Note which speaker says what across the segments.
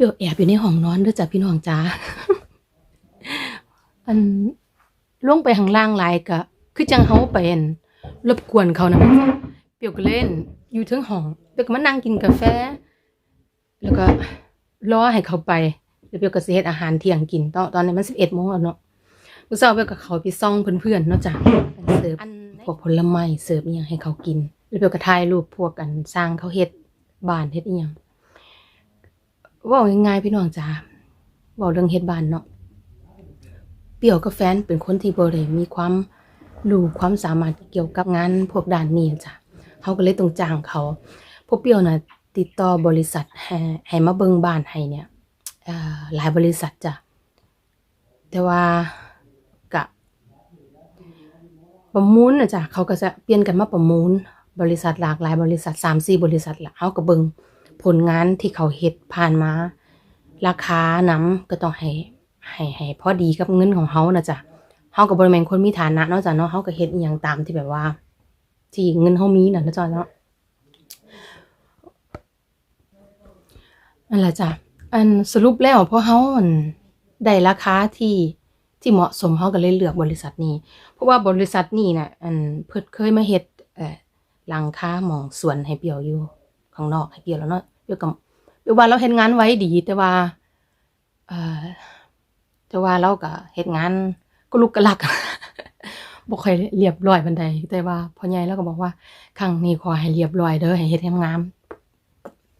Speaker 1: เปียวแอบอยู่ในห้องนอนด้วยจ้ะพี่น้องจ้าอันลงไปข้างล่างหลายก็คือจังเฮาไปอั่นรบกวนเขานะเปียวก็เล่นอยู่ทั้งห้องเปียวก็มานั่งกินกาแฟ แล้วก็รอให้เขาไปแล้วเปียวก็สิเฮ็ดอาหารเที่ยงกินตอนตอนนี้มัน11โมงแล้วเนาะมื้อเช้าเปียวก็เขาไปซ่องเพื่อนๆเนาะจ้ะเสิร์ฟพวกผลไม้เสิร์ฟอีหยังให้เขากิน แล้วเปียวก็ถ่ายรูปพวกกันสร้างเขาเฮ็ดบ้านเฮ็ดอีหยัง ว่าง่ายๆพี่น้องจ้าเว้าเรื่องเฮ็ดบ้านเนาะเปี่ยวกับแฟนเป็นคนที่บ่ได้มีความรู้ความสามารถเกี่ยวกับงานพวกด้านนี้จ้ะเขาก็เลยต้องจ้างเขาพวกเปี่ยวน่ะติดต่อบริษัทให้ให้มาเบิ่งบ้านให้เนี่ยหลายบริษัทจ้ะแต่ว่ากะประมูลนะจ้ะเขาก็จะเปลี่ยนกันมาประมูล บริษัทหลากหลายบริษัท3-4บริษัทละเฮาก็เบิ่ง ผลงานที่เขาเฮ็ดผ่านมา ราคานำก็ต้องให้ให้ให้พอดีกับเงินของเฮานะจ๊ะเฮาก็บ่ได้แม่นคนมีฐานะเนาะจ้ะเนาะเฮาก็เฮ็ดอีหยังตามที่แบบว่า ที่เงินเฮามีน่ะนะจ๊ะเนาะนั่นแหละจ้ะอันสรุปแล้วเพราะเฮาได้ราคาที่ที่เหมาะสมเฮาก็เลยเลือกบริษัทนี้ เพราะว่าบริษัทนี้น่ะอันเพิ่นเคยมาเฮ็ดเอ่อหลังคาหมองสวนให้เปียวอยู่ ข้างนอกให้เกี่ยวแล้วเนาะเกี่ยวกับเกี่ยวว่าเราเฮ็ดงานไว้ดีแต่ว่าเอ่อแต่ว่าเราก็เฮ็ดงานก็ลุกกะลักบ่ค่อยเรียบร้อยปานใดแต่ว่าพ่อใหญ่เราก็บอกว่าครั้งนี้ขอให้เรียบร้อยเด้อให้เฮ็ดให้งาม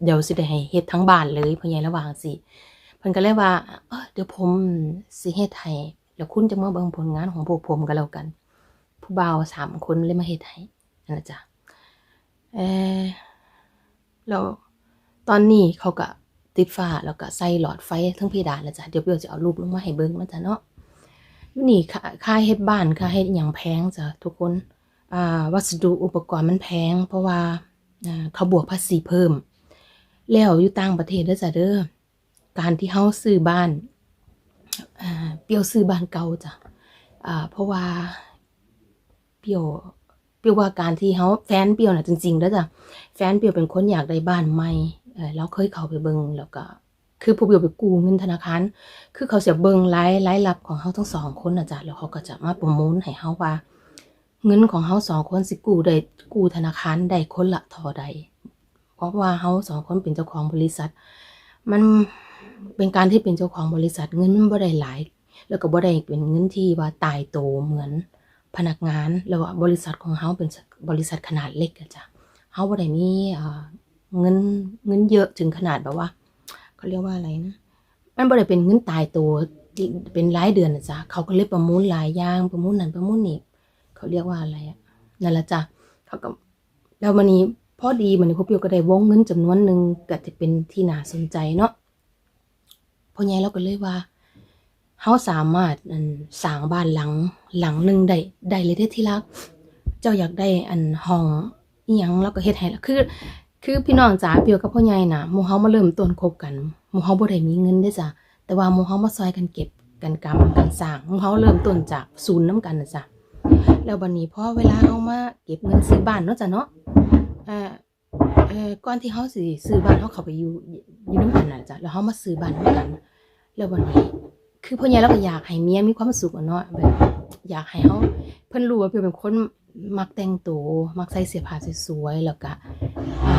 Speaker 1: เดี๋ยวสิได้ให้เฮ็ดทั้งบ้านเลยพ่อใหญ่ระว่างซี้เพิ่นก็เลยว่าเออเดี๋ยวผมสิเฮ็ดให้แล้วคุณจะมาเบิ่งผลงานของพวกผมก็แล้วกัน ผู้บ่าวสามคนเลยมาเฮ็ดให้นั่นน่ะจ้ะเอ่อ แล้วตอนนี้เขาก็ติดฟ้าแล้วก็ใส่หลอดไฟทั้งเพดานแล้วจ้ะเดี๋ยวเปียวจะเอารูปลงมาให้เบิ่งมาจ้ะเนาะนี่ค่าค่าเฮ็ดบ้านค่าเฮ็ดอย่างแพงจ้ะทุกคนอ่าวัสดุอุปกรณ์มันแพง เพราะว่าเขาบวกภาษีเพิ่ม แล้วอยู่ต่างประเทศด้อจ้ะเด้อการที่เฮาซื้อบ้านเปียวซื้อบ้านเก่าจ้ะอ่าเพราะว่าเปียว เปียวว่าการที่เฮาแฟนเปียวน่ะจริงๆเด้อจ้ะแฟนเปียวเป็นคนอยากได้บ้านใหม่เออเราเคยเข้าไปเบิงแล้วก็ คือผู้เปียวไปกู้เงินธนาคารคือเขาเสียเบิงรายรายรับของเฮาทั้งสองคนนะจ้ะแล้วเขาก็จะมาประมูลให้เฮาว่า เงินของเฮาสองคนสิกู้ได้กู้ธนาคารได้คนละท่าใดเพราะว่าเฮาสองคนเป็นเจ้าของบริษัท มันเป็นการที่เป็นเจ้าของบริษัทเงินมันบ่ได้หลาย แล้วก็บ่ได้เป็นเงินที่ว่าตายโตเหมือน พนักงานแล้วว่าบริษัทของเฮาเป็นบริษัทขนาดเล็กอะจ้ะเฮาบ่ได้มีอ่เงินเงินเยอะถึงขนาดแบบว่าเขาเรียกว่าอะไรนะมันบ่ได้เป็นเงินตายตัวที่เป็นรายเดือนนะจ๊ะเขาก็เลยประมูลหลายอย่างประมูลนั่นประมูลนี่เขาเรียกว่าอะไรอะนั่นแหละจ้ะเขาก็แล้ววันนี้พอดีมันนี้พวกเปียวก็ได้วงเงินจำนวนหนึ่งก็จะเป็นที่น่าสนใจเนาะพ่อใหญ่เราก็เลยว่า เฮาสามารถสร้างบ้านหลังหลังหนึ่งได้ได้เลยได้ที่รัก เจ้าอยากได้อันห้องอีหยังเราก็เฮ็ดให้ละคือ คือพี่น้องจ๋าเปียวกับพ่อใหญ่น่ะหมู่เฮามาเริ่มต้นคบกันหมู่เฮาบ่ได้มีเงินเด้จ้ะแต่ว่าหมู่เฮามาซอยกันเก็บกันกำกันสร้างหมู่เฮาเริ่มต้นจากศูนย์นํกันนะจ้ะแล้วบัดนี้พอเวลาเฮามาเก็บเงินซื้อบ้านเนาะจ้ะเนาะเอ่อเอ่อก่อนที่เฮาสิซื้อบ้านเฮาเข้าไปอยู่อยู่นํกันน่ะจ้ะแล้วเฮามาซื้อบ้านนํกัน แล้วบัดนี้ คือพ่อใหญ่เราก็อยากให้เมียมีความสุขอะเนาะแบบอยากให้เฮาเพิ่นรู้ว่าเปียวเป็นคนมักแต่งตัวมักใส่เสื้อผ้าสวยๆแล้วก็อ่า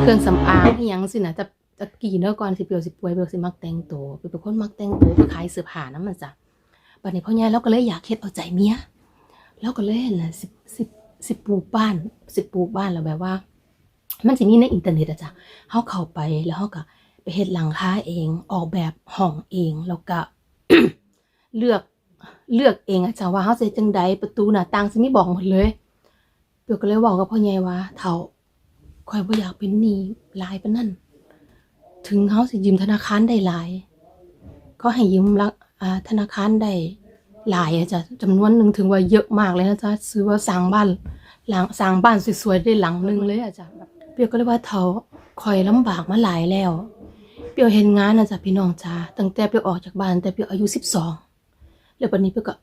Speaker 1: เครื่องสำอางอหยังสินะจะจะกี่เนาะก่อนสิเปียวสิป่วยเปียวสิมักแต่งตัวเปียวเป็นคนมักแต่งตัวไปขายเสื้อผ้านํมันจ้ะบัดนี้พ่อใหญ่เราก็เลยอยากเฮ็ดเอาใจเมียเราก็เลยน่ะสิสิสิปลูกบ้าน สิปลูกบ้านแล้วแบบว่า มันสิมีในอินเทอร์เน็ตอะจ้ะเฮาเข้าไปแล้วเฮาก็ไปเฮ็ดหลังคาเองออกแบบห้องเองแล้วก็ เลือกเลือกเองอะจ้ะว่าเฮาสิเฮ็ดจังใดประตูหน้าต่างสิมีบอกหมดเลยเปียวก็เลยเว้ากับพ่อใหญ่ว่าเฒ่าข่อยบ่อยากเป็นหนี้หลายปานนั้นถึงเขาสิยืมธนาคารได้หลาย ก็ให้ยืมรักอ่าธนาคารได้หลายอะจ้ะจำนวนหนึ่งถึงว่าเยอะมากเลยนะจ๊ะซื้อว่าสร้างบ้านหลังสร้างบ้านสวยๆได้หลังหนึงเลยอะจ้ะเปียวก็เลยว่าเฒ่าข่อยลำบากมาหลายแล้ว เปียวเห็นงานนะจ๊ะพี่น้องจ้าตั้งแต่เปียวออกจากบ้านแต่เปียวอายุ12 แล้วบัดนี้เปียวก็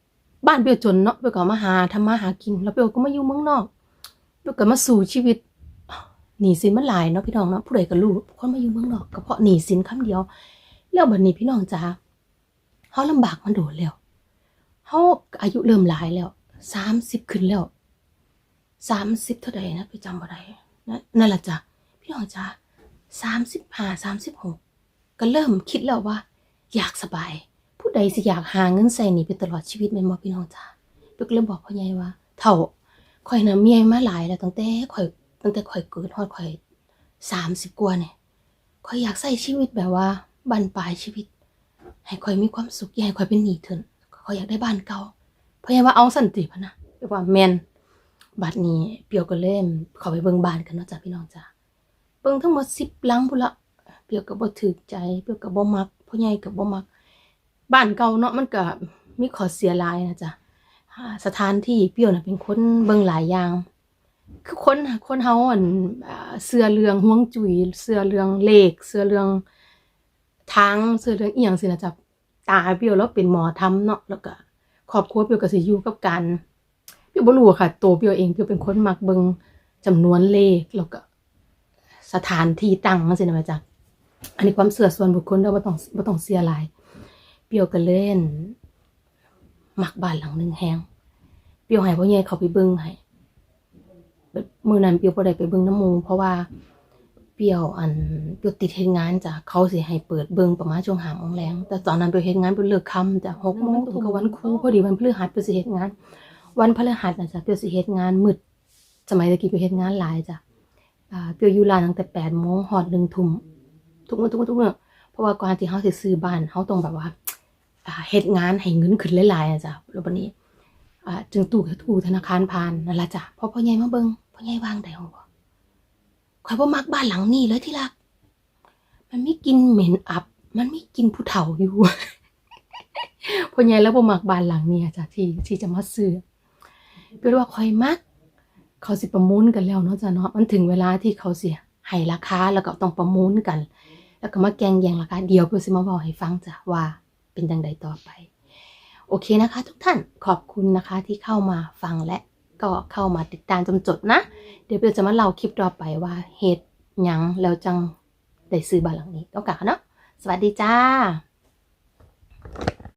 Speaker 1: บ้านเปียวจนเนาะเปียวก็มาหาทำมาหากิน แล้วเปียวก็มาอยู่เมืองนอกเปียวก็มาสู่ชีวิตหนีสินมันหลายเนาะพี่น้องเนาะผู้ใดก็รู้คนมาอยู่เมืองนอกก็เพราะหนีสินคำเดียว แล้วบัดนี้พี่น้องจ๋าเฮาลำบากมาโดนแล้วเฮาอายุเริ่มหลายแล้ว30ขึ้นแล้ว30เท่าใดนะพี่จำบ่ได้นั่นแหละจ้ะพี่น้องจ๋า35 36ก็เริ่มคิดแล้วว่า อยากสบาย ใดสิอยากหาเงินใส่หนีไปตลอดชีวิตแม่นบ่พี่น้องจ๋าเพิ่นก็เลยบอกพ่อใหญ่ว่าเฒ่าข่อยนะเมียมาหลายแล้วตั้งแต่ข่อยตั้งแต่ข่อยเกิดฮอดข่อย30กว่าเนี่ยข่อยอยากใช้ชีวิตแบบว่าบั้นปลายชีวิต ให้ข่อยมีความสุขอย่าให้ข่อยเป็นหนีเถินข่อยอยากได้บ้านเก่าพราะยังว่าเอาสันติพะนะเรียกว่าแมนบัดนี้เปียวก็เล่มเข้าไปเบิ่งบ้านกันเนาะจ้ะพี่น้องจ้ะเบิ่งทั้งหมด10หลังพุ่นละเปียวก็บ่ถูกใจเปียวก็บ่มักพ่อใหญ่ก็บ่มัก บ้านเก่าเนาะมันก็มีขอเสียลายนะจ๊ะสถานที่เปียวนะเป็นคนเบิ่งหลายอย่าง คือคนคนเฮาอันอ่าเสื้อเรืองห่วงจุ๋ยเสื้อเรืองเลขเสื้อเรืองทางเสื้อเรืองอียงสินะจ๊ะตาเปียวแล้วเป็นหมอทำเนาะแล้วก็ครอบครัวเปียวก็สิอยู่กับกันเปียวบ่รู้ค่ะ ตัวเปียวเองเปียวเป็นคนมักเบิ่งจำนวนเลขแล้วก็สถานที่ตั้งจังซี่นะจ๊ะอันนี้ความเชื่อส่วนบุคคลเด้อบ่ต้องบ่ต้องเสียหลาย เปียวก็เล่นมักบ้านหลังหนึ่งแฮงเปียวให้พ่อใหญ่เขาไปเบิ่งให้มือนั้นเปียวบ่ได้ไปเบิ่งน้ำมูเพราะว่าเปียวอันเปียวติดเฮ็ดงานจ้ะเขาสิให้เปิดเบิ่งประมาณช่วง5โมงแลงแต่ตอนนั้นเปียวเฮ็ดงานเปียวเลิกค่ำจ้ะ6โมงตรงกับวันครูพอดีวันพฤหัสเปียวสิเฮ็ดงาน วันพฤหัสนะจ้ะเปียวสิเฮ็ดงานมืดสมัยตะกี้เปียวเฮ็ดงานหลายจ้ะเปียวอยู่ร้านตั้งแต่8โมงฮอด1ทุ่มทุกมื้อทุกมื้อทุกมื้อเพราะว่าก่อนที่เฮาสิซื้อบ้านเฮาต้องแบบว่า เฮ็ดงานให้เงินขึ้นหลายๆอะจ้ะแล้วบัดนี้จึงตู้กับตู้ธนาคารผ่านนั่นละจ้ะพอพ่อใหญ่มาเบิงพ่อใหญ่วางได้บ่ข่อยบ่มักบ้านหลังนี้เลยที่รัก มันไมีกลิ่นเหม็นอับ มันไมีกลิ่นผู้เฒ่าอยู่พ่อใหญ่แล้วบ่มักบ้านหลังนี้อะจ้ะที่ที่จะมาซื้อเปียว่าข่อยมัก เขาสิประมูลกันแล้วเนาะจ้ะเนาะมันถึงเวลาที่เขาเสิให้ราคาแล้วก็ต้องประมูลกัน แล้วก็มาแกงแยงราคาเดียวเพื่อสิมาบอกให้ฟังจ้ะว่า เป็นจังใดต่อไป โอเคนะคะ ทุกท่านขอบคุณนะคะที่เข้ามาฟังและก็เข้ามาติดตามจนจบนะ เดี๋ยวเราจะมาเล่าคลิปต่อไปว่าเหตุหยังแล้วจังได้ซื้อบ้านหลังนี้ต้องกะเนาะสวัสดีจ้า